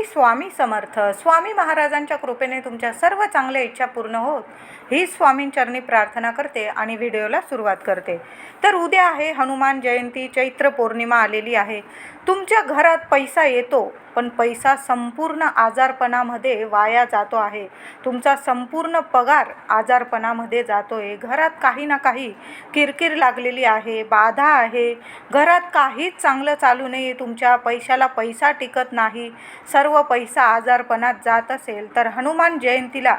श्री स्वामी समर्थ. स्वामी महाराजांच्या कृपेने तुमच्या सर्व चांगल्या इच्छा पूर्ण होत. ही स्वामींचरणी प्रार्थना करते आणि व्हिडिओला सुरुवात करते. तर उद्या आहे हनुमान जयंती चैत्र पौर्णिमा आलेली आहे. तुमच्या घरात पैसा येतो पण पैसा संपूर्ण आजारपणामध्ये वाया जातो आहे. तुमचा संपूर्ण पगार आजारपणामध्ये जातो आहे घरात काही ना काही किरकिर लागलेली आहे बाधा आहे. घरात काहीच चांगलं चालू नाही तुमच्या पैशाला पैसा टिकत नाही. सर्व पैसा आजारपणात जात असेल तर हनुमान जयंतीला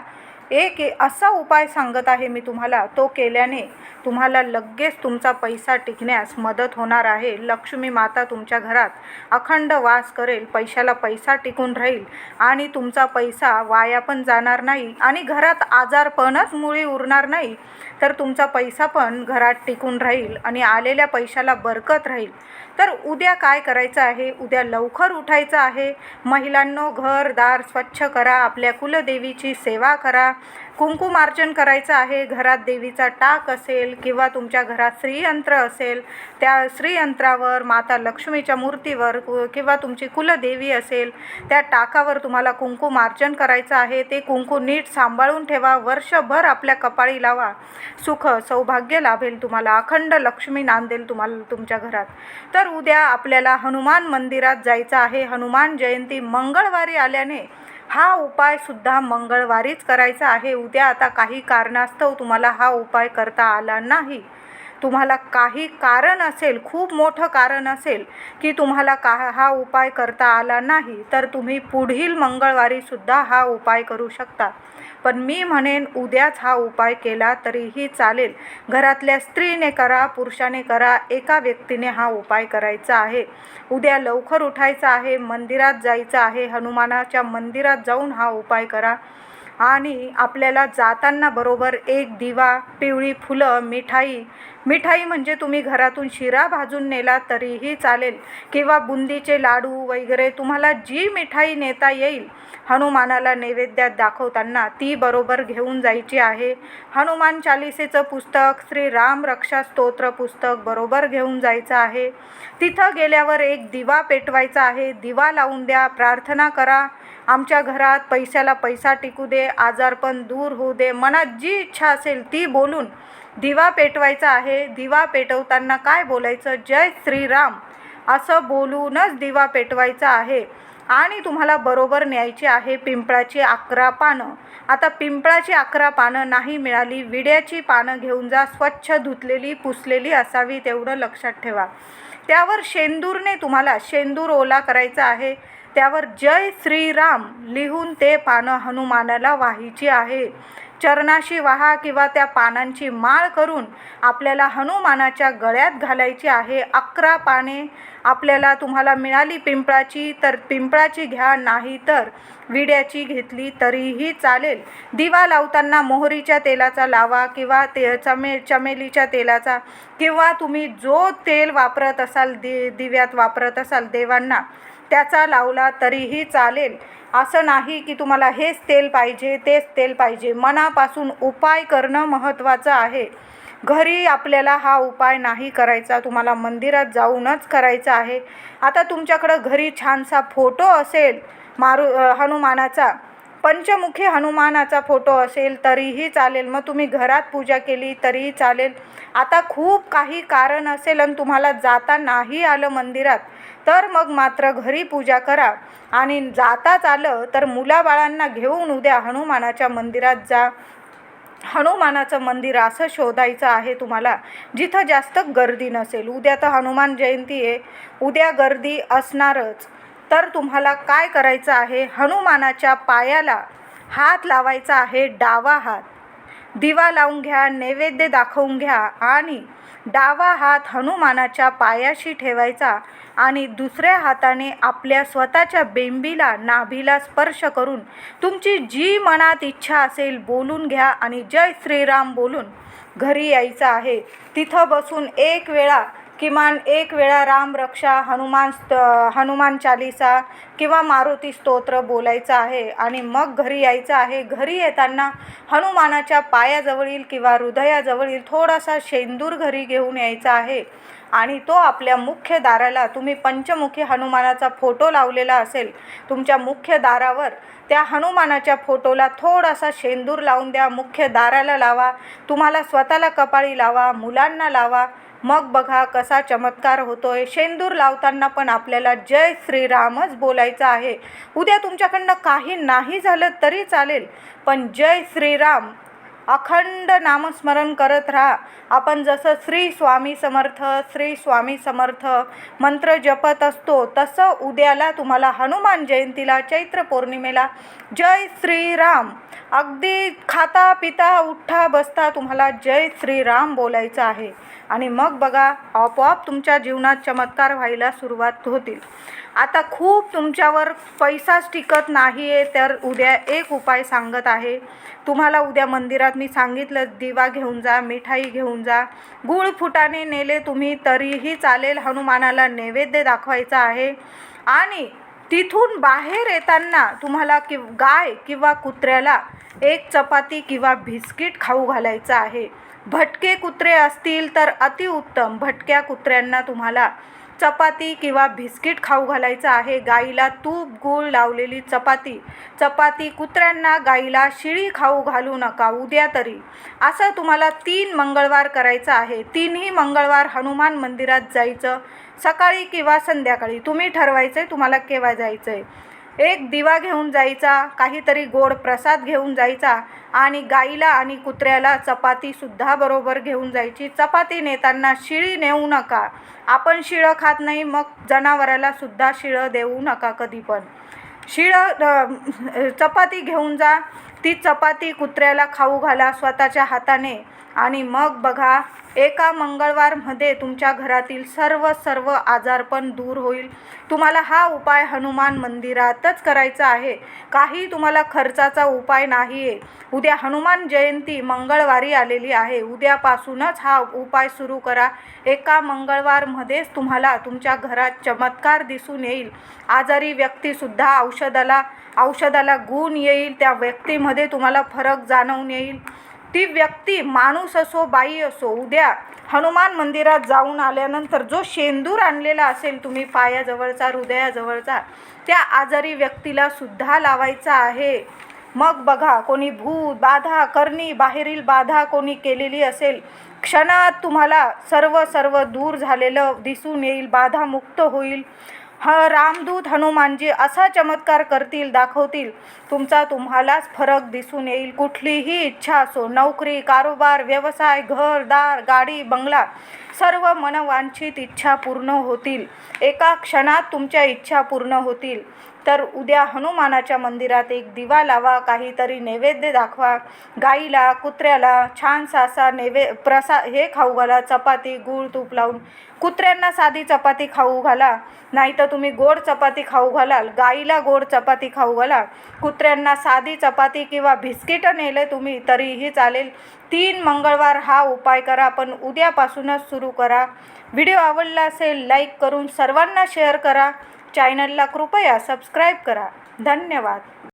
एक ए- असा उपाय सांगत आहे मी तुम्हाला. तो केल्याने तुम्हाला लगेच तुमचा पैसा टिकण्यास मदत होणार आहे. लक्ष्मी माता तुमच्या घरात अखंड वास करेल पैशाला पैसा टिकून राहील आणि तुमचा पैसा वाया पण जाणार नाही आणि घरात आजारपणच मुळी उरणार नाही. तर तुमचा पैसा पण घरात टिकून राहील आणि आलेल्या पैशाला बरकत राहील. तर उद्या काय करायचं आहे? उद्या लवकर उठायचं आहे. महिलांनो घरदार स्वच्छ करा. आपल्या कुलदेवीची सेवा करा. कुंकुमार्चन करायचं आहे. घरात देवीचा टाक असेल किंवा तुमच्या घरात श्रीयंत्र असेल त्या श्रीयंत्रावर माता लक्ष्मीच्या मूर्तीवर कु- किंवा तुमची कुलदेवी असेल त्या टाकावर तुम्हाला कुंकुमार्चन करायचं आहे. ते कुंकू नीट सांभाळून ठेवा. वर्षभर आपल्या कपाळी लावा. सुख सौभाग्य लाभेल तुम्हाला. अखंड लक्ष्मी नांदेल तुम्हाला तुमच्या घरात. तर उद्या आपल्याला हनुमान मंदिरात जायचं आहे. हनुमान जयंती मंगळवारी आल्याने हा उपायसुद्धा मंगळवारीच करायचा आहे. उद्या आता काही कारणास्तव तुम्हाला हा उपाय करता आला नाही. तुम्हाला काही कारण असेल खूप मोठं कारण असेल की तुम्हाला का हा उपाय करता आला नाही तर तुम्ही पुढील मंगळवारीसुद्धा हा उपाय करू शकता. पण मी म्हणेन उद्याच हा उपाय केला तरीही चालेल. घरातल्या स्त्रीने करा पुरुषाने करा एका व्यक्तीने हा उपाय करायचा आहे. उद्या लवकर उठायचं आहे मंदिरात जायचं आहे हनुमानाच्या मंदिरात जाऊन हा उपाय करा. आणि आपल्याला जाताना बरोबर एक दिवा पिवळी फुलं मिठाई. मिठाई म्हणजे तुम्ही घरातून शिरा भाजून नेला तरीही चालेल. किंवा बुंदीचे लाडू वगैरे तुम्हाला जी मिठाई नेता येईल हनुमानाला नैवेद्यात दाखवताना ती बरोबर घेऊन जायची आहे. हनुमान चालिसेचं पुस्तक श्री राम रक्षा स्तोत्र पुस्तक बरोबर घेऊन जायचं आहे. तिथं गेल्यावर एक दिवा पेटवायचा आहे. दिवा लावून द्या प्रार्थना करा. आमच्या घरात पैशाला पैसा टिकू दे आजारपण दूर होऊ दे. मनात जी इच्छा असेल ती बोलून दिवा पेटवायचा आहे. दिवा पेटवताना काय बोलायचं? जय श्रीराम. असं बोलूनच दिवा पेटवायचा आहे. आणि तुम्हाला बरोबर न्यायची आहे पिंपळाची अकरा पानं. आता पिंपळाची अकरा पानं नाही मिळाली. विड्याची पानं घेऊन जा. स्वच्छ धुतलेली पुसलेली असावी तेवढं लक्षात ठेवा. त्यावर शेंदूरने तुम्हाला शेंदूर ओला करायचा आहे. त्यावर जय श्रीराम लिहून ते पानं हनुमानाला वाहायची आहे. चरणाशी वाहा किंवा त्या पानांची माळ करून आपल्याला हनुमानाच्या गळ्यात घालायची आहे. अकरा पाने आपल्याला तुम्हाला मिळाली पिंपळाची तर पिंपळाची घ्या नाही तर विड्याची घेतली तरीही चालेल. दिवा लावताना मोहरीच्या तेलाचा लावा किंवा ते चमे चमेलीच्या तेलाचा किंवा तुम्ही जो तेल वापरत असाल दि दिव्यात वापरत असाल देवांना त्याचा लावला तरीही चालेल. असं नाही की तुम्हाला हेच तेल पाहिजे तेच तेल पाहिजे. मनापासून उपाय करणं महत्त्वाचं आहे. घरी आपल्याला हा उपाय नाही करायचा. तुम्हाला मंदिरात जाऊनच करायचा आहे. आता तुमच्याकडं घरी छानसा फोटो असेल मारू हनुमानाचा. पंचमुखी हनुमानाचा फोटो असेल तरीही चालेल. मग तुम्ही घरात पूजा केली तरीही चालेल. आता खूप काही कारण असेल आणि तुम्हाला जाता नाही आलं मंदिरात तर मग मात्र घरी पूजा करा. आणि जाताच आलं तर मुलाबाळांना घेऊन उद्या हनुमानाच्या मंदिरात जा. हनुमानाचं मंदिर असं शोधायचं आहे तुम्हाला जिथं जास्त गर्दी नसेल. उद्या तर हनुमान जयंती आहे. उद्या गर्दी असणारच. तर तुम्हाला काय करायचं आहे? हनुमानाच्या पायाला हात लावायचा आहे डावा हात. दिवा लावून घ्या नैवेद्य दाखवून घ्या आणि डावा हात हनुमानाच्या पायाशी ठेवायचा आणि दुसऱ्या हाताने आपल्या स्वतःच्या बेंबीला नाभीला स्पर्श करून तुमची जी मनात इच्छा असेल बोलून घ्या आणि जय श्रीराम बोलून घरी यायचं आहे. तिथं बसून एक वेळा किमान एक वेळा राम रक्षा हनुमान स्त हनुमान चालिसा किंवा मारुती स्तोत्र बोलायचं आहे आणि मग घरी यायचं आहे. घरी येताना हनुमानाच्या पायाजवळील किंवा हृदयाजवळील थोडासा शेंदूर घरी घेऊन यायचा आहे. आणि तो आपल्या मुख्य दाराला तुम्ही पंचमुखी हनुमानाचा फोटो लावलेला असेल तुमच्या मुख्य दारावर त्या हनुमानाच्या फोटोला थोडासा शेंदूर लावून द्या मुख्य दाराला लावा तुम्हाला स्वतःला कपाळी लावा मुलांना लावा. मग बघा कसा चमत्कार होतोय. शेंदूर लावताना पण आपल्याला जय श्रीरामच बोलायचं आहे. उद्या तुमच्याकडनं काही नाही झालं तरी चालेल पण जय श्रीराम अखंड नामस्मरण करत राहा. आपण जसं श्री स्वामी समर्थ श्री स्वामी समर्थ मंत्र जपत असतो तसं उद्याला तुम्हाला हनुमान जयंतीला चैत्र पौर्णिमेला जय श्रीराम. अगदी खाता पिता उठा बसता तुम्हाला जय श्रीराम बोलायचं आहे. आणि मग बघा आपोआप तुमच्या जीवनात चमत्कार व्हायला सुरुवात होतील. आता खूप तुमच्यावर पैसाच टिकत नाही आहे तर उद्या एक उपाय सांगत आहे. तुम्हाला उद्या मंदिरात मी सांगितलं दिवा घेऊन जा मिठाई घेऊन जा. गुळ फुटाने नेले तुम्ही तरीही चालेल हनुमानाला नैवेद्य दाखवायचा आहे. आणि तिथून बाहेर येताना तुम्हाला कि गाय किंवा कुत्र्याला एक चपाती किंवा बिस्किट खाऊ घालायचं आहे. भटके कुत्रे असतील तर अतिउत्तम. भटक्या कुत्र्यांना तुम्हाला चपाती किंवा बिस्किट खाऊ घालायचं आहे. गाईला तूप गूळ लावलेली चपाती. चपाती कुत्र्यांना गाईला शिळी खाऊ घालू नका उद्या तरी. असं तुम्हाला तीन मंगळवार करायचं आहे. तीनही मंगळवार हनुमान मंदिरात जायचं. सकाळी किंवा संध्याकाळी. तुम्ही ठरवायचं आहे तुम्हाला केव्हा जायचं आहे एक दिवा घेऊन जायचा काहीतरी गोड प्रसाद घेऊन जायचा आणि गाईला आणि कुत्र्याला चपातीसुद्धा बरोबर घेऊन जायची. चपाती नेताना शिळी नेऊ नका. आपण शिळं खात नाही मग जनावरालासुद्धा शिळं देऊ नका कधी पण. शिळं चपाती घेऊन जा. ती चपाती कुत्र्याला खाऊ घाला स्वतःच्या हाताने. आणि मग बघा एका मंगळवारमध्ये तुमच्या घरातील सर्व सर्व आजारपण दूर होईल. तुम्हाला हा उपाय हनुमान मंदिरातच करायचा आहे. काही तुम्हाला खर्चाचा उपाय नाही आहे उद्या हनुमान जयंती मंगळवारी आलेली आहे. उद्यापासूनच हा उपाय सुरू करा. एका मंगळवारमध्येच तुम्हाला तुमच्या घरात चमत्कार दिसून येईल. आजारी व्यक्तीसुद्धा औषधाला औषधाला गुण येईल. त्या व्यक्तीमध्ये तुम्हाला फरक जाणवून येईल. ती व्यक्ती माणूस असो बाई असो उद्या हनुमान मंदिरात जाऊन आल्यानंतर जो शेंदूर आणलेला असेल तुम्ही पायाजवळचा हृदयाजवळचा त्या आजारी व्यक्तीला सुद्धा लावायचा आहे. मग बघा कोणी भूत बाधा करणी बाहेरील बाधा कोणी केलेली असेल क्षणात तुम्हाला सर्व सर्व दूर झालेलं दिसून येईल बाधा मुक्त होईल. ह रामदूत हनुमानजी असा चमत्कार करतील दाखवतील. तुमचा तुम्हालाच फरक दिसून येईल. कुठलीही इच्छा असो नोकरी कारोबार व्यवसाय घर दार गाडी बंगला सर्व मनवांछित इच्छा पूर्ण होतील. एका क्षणात तुमच्या इच्छा पूर्ण होतील. तर उद्या हनुमानाच्या मंदिरात एक दिवा लावा काहीतरी नैवेद्य दाखवा. गाईला कुत्र्याला छानसा असा नैवे प्रसा हे खाऊ घाला चपाती गूळ तूप लावून. कुत्र्यांना साधी चपाती खाऊ घाला नाही तर तुम्ही गोड चपाती खाऊ घालाल गाईला गोड चपाती खाऊ घाला. कुत्र्यांना साधी चपाती किंवा बिस्किटं नेले तुम्ही तरीही चालेल. तीन मंगळवार हा उपाय करा पण उद्यापासूनच सुरू करा. व्हिडिओ आवडला असेल लाईक करून सर्वांना शेअर करा. चॅनलला कृपया सबस्क्राईब करा. धन्यवाद.